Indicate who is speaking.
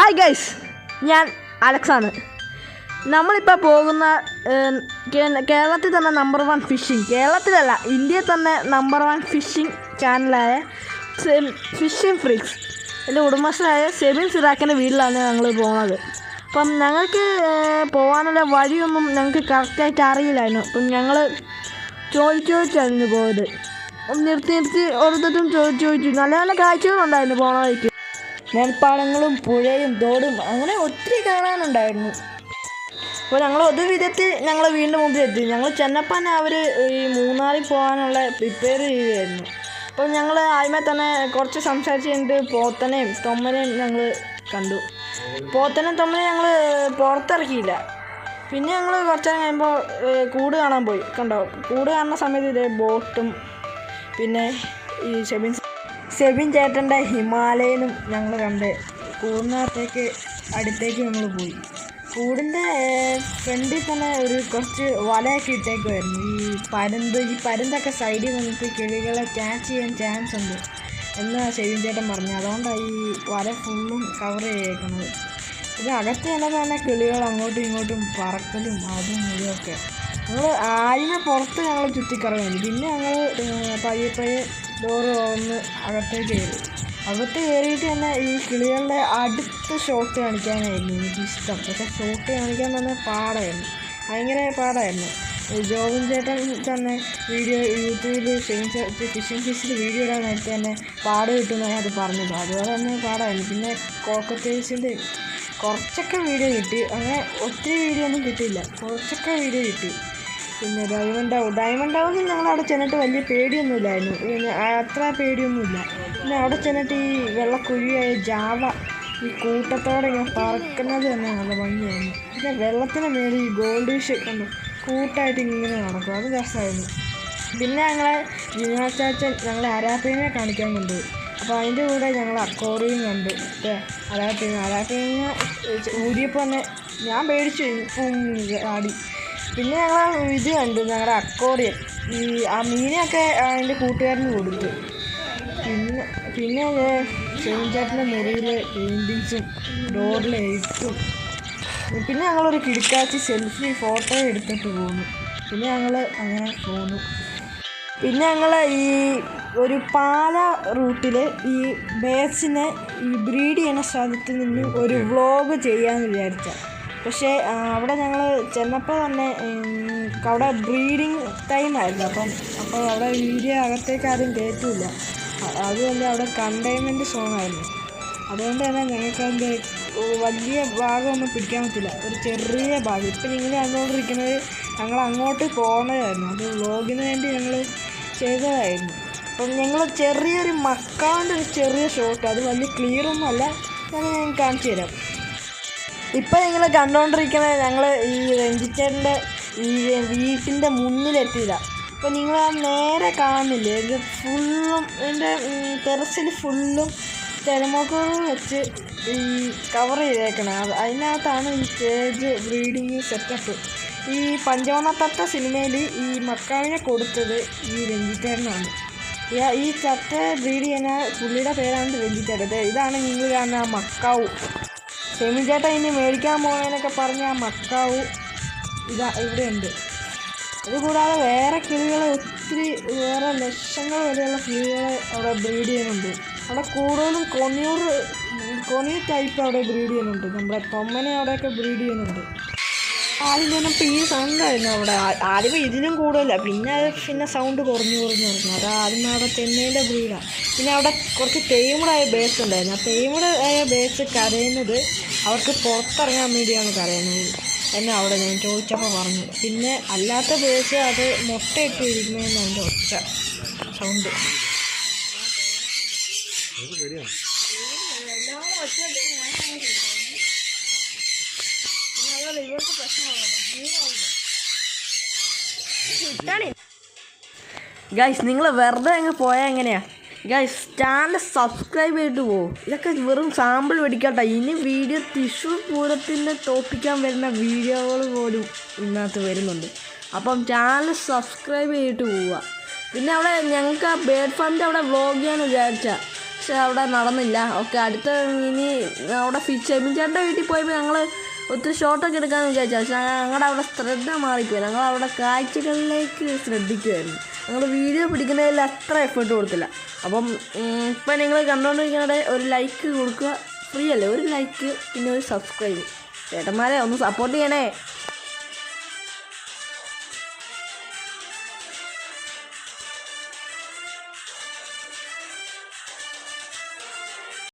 Speaker 1: Hi guys ഞാൻ അലക്സാണ് നമ്മളിപ്പോൾ പോകുന്ന കേരളത്തിൽ തന്നെ നമ്പർ വൺ ഫിഷിംഗ് കേരളത്തിലല്ല ഇന്ത്യയിൽ തന്നെ നമ്പർ വൺ ഫിഷിംഗ് ചാനലായ ഫിഷിംഗ് ഫ്രീക്സ് എന്റെ ഉടമസ്ഥനായ സെബിൻ സിറാക്കിന്റെ വീട്ടിലാണ് ഞങ്ങൾ പോകുന്നത് അപ്പം ഞങ്ങൾക്ക് പോകാനുള്ള വഴിയൊന്നും ഞങ്ങൾക്ക് കറക്റ്റായിട്ട് അറിയില്ലായിരുന്നു. അപ്പം ഞങ്ങൾ ചോദിച്ചു ചോദിച്ചായിരുന്നു പോയത്. നിർത്തി നിർത്തി ഓരോരുത്തരും ചോദിച്ചു ചോദിച്ചു. നല്ല നല്ല കാഴ്ചകളുണ്ടായിരുന്നു പോണ വഴിക്ക്. നെൽപ്പാടങ്ങളും പുഴയും തോടും അങ്ങനെ ഒത്തിരി കാണാനുണ്ടായിരുന്നു. അപ്പോൾ ഞങ്ങൾ ഒരു വിധത്തിൽ ഞങ്ങൾ വീണ്ടും മുമ്പിൽ എത്തി ഞങ്ങൾ ചെന്നപ്പം അവർ ഈ മൂന്നാറിൽ പോകാനുള്ള പ്രിപ്പയർ ചെയ്യുകയായിരുന്നു. അപ്പോൾ ഞങ്ങൾ ആദ്യമേ തന്നെ കുറച്ച് സംസാരിച്ച് കഴിഞ്ഞിട്ട് പോത്തനെയും തൊമ്മനെയും ഞങ്ങൾ കണ്ടു. പോത്തനെയും തൊമ്മനെയും ഞങ്ങൾ പുറത്തിറക്കിയില്ല. പിന്നെ ഞങ്ങൾ കുറച്ച് കഴിയുമ്പോൾ കൂട് കാണാൻ പോയി. കണ്ടോ? കൂട് കാണുന്ന സമയത്ത് ഇതേ ബോട്ടും പിന്നെ ഈ ഷെബിൻ സെബിൻ ചേട്ടന്റെ ഹിമാലയനും ഞങ്ങൾ കണ്ട്. കൂടിനകത്തേക്ക് അടുത്തേക്ക് ഞങ്ങൾ പോയി. കൂടിന്റെ ഫ്രണ്ടിൽ തന്നെ ഒരു കുറച്ച് വലയൊക്കെ ഇട്ടേക്കുമായിരുന്നു ഈ പരുന്ത് ഈ പരുന്തൊക്കെ സൈഡിൽ വന്നിട്ട് കിളികളെ ക്യാച്ച് ചെയ്യാൻ ചാൻസ് ഉണ്ട് എന്ന് സെബിൻ ചേട്ടൻ പറഞ്ഞു. അതുകൊണ്ടാണ് ഈ വല ഫുള്ളും കവർ ചെയ്തേക്കുന്നത്. ഇത് അകത്ത് തന്നെ തന്നെ കിളികൾ അങ്ങോട്ടും ഇങ്ങോട്ടും പറക്കലും അതും ഇതൊക്കെ ഞങ്ങൾ ആദ്യമേ പുറത്ത് ഞങ്ങൾ ചുറ്റിക്കറങ്ങി. പിന്നെ ഞങ്ങൾ പയ്യെ പയ്യെ ഡോറ് തുറന്ന് അകത്തേക്ക് കയറി. അകത്ത് കയറിയിട്ട് തന്നെ ഈ കിളികളുടെ അടുത്ത ഷോട്ട് കാണിക്കാനായിരുന്നു എനിക്കിഷ്ടം. പക്ഷെ ഷോട്ട് കാണിക്കാൻ തന്നെ പാടായിരുന്നു. ഭയങ്കര പാടായിരുന്നു. ജോബിൻ ചേട്ടൻ തന്നെ വീഡിയോ യൂട്യൂബിൽ ഫിഷിംഗ് ഫിഷിൽ വീഡിയോ ഇടാൻ നേരത്തെ തന്നെ പാട് കിട്ടുമെന്ന് അത് പറഞ്ഞത്. അതുപോലെ തന്നെ പാടായിരുന്നു. പിന്നെ കോക്കത്തേഴ്സിന്റെ കുറച്ചൊക്കെ വീഡിയോ കിട്ടി. അങ്ങനെ ഒത്തിരി വീഡിയോ ഒന്നും കിട്ടിയില്ല. കുറച്ചൊക്കെ വീഡിയോ കിട്ടി. പിന്നെ ഡയമണ്ട് ആവും. ഡയമണ്ട് ഞങ്ങൾ അവിടെ ചെന്നിട്ട് വലിയ പേടിയൊന്നുമില്ലായിരുന്നു. പിന്നെ അത്ര പേടിയൊന്നുമില്ല. പിന്നെ അവിടെ ചെന്നിട്ട് ഈ വെള്ളക്കുഴിയായ ജാവ ഈ കൂട്ടത്തോടെ ഇങ്ങനെ പറക്കുന്നത് തന്നെ നല്ല ഭംഗിയായിരുന്നു. പിന്നെ വെള്ളത്തിന് മേലെ ഈ ഗോൾഡ് ഫിഷ് കണ്ടു കൂട്ടായിട്ട് ഇങ്ങനെ നടക്കും. അത് രസമായിരുന്നു. പിന്നെ ഞങ്ങളെ ജിനാച്ചാച്ചൻ ഞങ്ങളെ അരാപ്പീനെ കാണിക്കാൻ കൊണ്ടുപോയി. അപ്പോൾ അതിന്റെ കൂടെ ഞങ്ങൾ അക്കോറിയും കണ്ടു. അരാപ്പീന അരാപ്പീന ഊരിയപ്പോൾ തന്നെ ഞാൻ പേടിച്ചു. ആടി. പിന്നെ ഞങ്ങൾ ഇത് കണ്ടു ഞങ്ങളുടെ അക്കോറിയം ഈ ആ മീനൊക്കെ അതിന്റെ കൂട്ടുകാരന് കൊടുത്തു. പിന്നെ പിന്നെ ചേഞ്ചാട്ടിന്റെ മുറിയിലെ പെയിന്റിങ്സും ഡോറിലെ എഴുത്തും പിന്നെ ഞങ്ങളൊരു കിടക്കാച്ചി സെൽഫി ഫോട്ടോ എടുത്തിട്ട് പോന്നു. പിന്നെ ഞങ്ങൾ അങ്ങനെ പോന്നു. പിന്നെ ഞങ്ങൾ ഈ ഒരു പാല റൂട്ടിൽ ഈ ബേസിനെ ഈ ബ്രീഡ് ചെയ്യുന്ന സ്ഥലത്ത് നിന്ന് ഒരു വ്ളോഗ് ചെയ്യാമെന്ന് വിചാരിച്ച പക്ഷേ അവിടെ ഞങ്ങൾ ചെന്നപ്പോൾ തന്നെ അവിടെ ബ്രീഡിങ് ടൈം ആയിരുന്നു. അപ്പം അപ്പോൾ അവിടെ വീഡിയോ അകത്തേക്ക് ആരും കയറ്റില്ല അതുമല്ല അവിടെ കണ്ടെയ്ൻമെന്റ് സോണായിരുന്നു. അതുകൊണ്ട് തന്നെ ഞങ്ങൾക്ക് അതിന്റെ വലിയ ഭാഗമൊന്നും പിടിക്കാൻ പറ്റില്ല. ഒരു ചെറിയ ഭാഗം. ഇപ്പം നിങ്ങൾ കണ്ടുകൊണ്ടിരിക്കുന്നത് ഞങ്ങൾ അങ്ങോട്ട് പോകുന്നതായിരുന്നു അത് വ്ളോഗിന് വേണ്ടി ഞങ്ങൾ ചെയ്തതായിരുന്നു. അപ്പം ഞങ്ങൾ ചെറിയൊരു മക്കാന്റെ ഒരു ചെറിയ ഷോട്ട് അത് വലിയ ക്ലിയറൊന്നുമല്ല ഞാൻ ഞാൻ കാണിച്ചു തരാം ഇപ്പം നിങ്ങൾ കണ്ടുകൊണ്ടിരിക്കുന്നത് ഞങ്ങൾ ഈ രഞ്ജിച്ചേട്ടന്റെ ഈ വീട്ടിന്റെ മുന്നിലെത്തിയില്ല അപ്പോൾ നിങ്ങൾ നേരെ കാണുന്നില്ലേ? ഇത് ഫുള്ളും എന്റെ ടെറസിൽ ഫുള്ളും തെരമോക്കോൾ വെച്ച് ഈ കവർ ചെയ്തേക്കണം. അത് അതിനകത്താണ് ഈ കേജ് ബ്രീഡിങ് സെറ്റപ്പ് ഈ പഞ്ചവർണത്തത്ത സിനിമയിൽ ഈ മക്കാവിനെ കൊടുത്തത് ഈ രഞ്ജിത്തേട്ടനാണ് ഈ- ചത്ത ബ്രീഡ് ചെയ്യുന്ന പുള്ളിയുടെ പേരാണ് രഞ്ജിത്തേട്ടൻ ഇതാണ് നിങ്ങൾ കാണുന്ന മക്കാവു. ഷെമി ചേട്ടൻ ഇനി മേടിക്കാൻ പോകുന്നതിനൊക്കെ പറഞ്ഞ ആ മക്കാവു ഇതാ ഇവിടെയുണ്ട്. അതുകൂടാതെ വേറെ കിളികൾ ഒത്തിരി വേറെ ലക്ഷങ്ങൾ വരെയുള്ള കിളികൾ അവിടെ ബ്രീഡ് ചെയ്യുന്നുണ്ട്. അവിടെ കൂടുതലും കൊണിയൂർ കൊണി ടൈപ്പ് അവിടെ ബ്രീഡ് ചെയ്യുന്നുണ്ട്. നമ്മുടെ കൊമ്മനെ അവിടെയൊക്കെ ബ്രീഡ് ചെയ്യുന്നുണ്ട്. ആദ്യം ചെന്നപ്പോൾ ഈ സൗണ്ട് ആയിരുന്നു അവിടെ. ആദ്യം ഇതിനും കൂടുതല. പിന്നെ പിന്നെ സൗണ്ട് കുറഞ്ഞു കുറഞ്ഞു കുറഞ്ഞു. അത് ആദ്യം അവിടെ തെന്നേന്റെ ബ്രീഡാണ് പിന്നെ അവിടെ കുറച്ച് തേമുടായ ബേസ് ഉണ്ടായിരുന്നു. ആ തേമുടായ ബേസ് കരയുന്നത് അവർക്ക് പുറത്തിറങ്ങാൻ വേണ്ടിയാണ് കരയുന്നത്. എന്നെ അവിടെ ഞാൻ ചോദിച്ചപ്പോൾ പറഞ്ഞു. പിന്നെ അല്ലാത്ത ബേസ് അത് മുട്ടയിട്ട് ഇരിക്കുന്നതെന്ന് എന്റെ ഒച്ച സൗണ്ട് ഗൈസ് നിങ്ങൾ വെറുതെ അങ്ങ് പോയാൽ എങ്ങനെയാ? ഗൈസ് ചാനൽ സബ്സ്ക്രൈബ് ചെയ്തിട്ട് പോകും ഇതൊക്കെ വെറും സാമ്പിൾ മേടിക്കട്ടെ. ഇനി വീഡിയോ തൃശ്ശൂർ പൂരത്തിന്റെ ടോപ്പിക്കാൻ വരുന്ന വീഡിയോകൾ പോലും ഇതിനകത്ത് വരുന്നുണ്ട്. അപ്പം ചാനൽ സബ്സ്ക്രൈബ് ചെയ്തിട്ട് പോവുക. പിന്നെ അവിടെ ഞങ്ങൾക്ക് ആ ബേഡ് ഫാമിന്റെ അവിടെ വ്ലോഗ് ചെയ്യാൻ വിചാരിച്ച. പക്ഷെ അവിടെ നടന്നില്ല. ഓക്കെ അടുത്ത ഇനി അവിടെ ഫിഷ് ചേട്ടന്റെ വീട്ടിൽ പോയപ്പോൾ ഞങ്ങൾ ഒത്തിരി ഷോട്ടൊക്കെ എടുക്കാമെന്ന് വിചാരിച്ചു. പക്ഷെ ഞങ്ങളുടെ അവിടെ ശ്രദ്ധ മാറിപ്പോയി. ഞങ്ങൾ അവിടെ കാഴ്ചകളിലേക്ക് ശ്രദ്ധിക്കുമായിരുന്നു ഞങ്ങൾ വീഡിയോ പിടിക്കുന്നതിൽ അത്ര എഫേർട്ട് കൊടുത്തില്ല. അപ്പം ഇപ്പം നിങ്ങൾ കണ്ടുകൊണ്ടിരിക്കുന്നവിടെ ഒരു ലൈക്ക് കൊടുക്കുക. ഫ്രീ അല്ലേ? ഒരു ലൈക്ക് പിന്നെ ഒരു സബ്സ്ക്രൈബ് ചേട്ടന്മാരെ ഒന്ന് സപ്പോർട്ട് ചെയ്യണേ.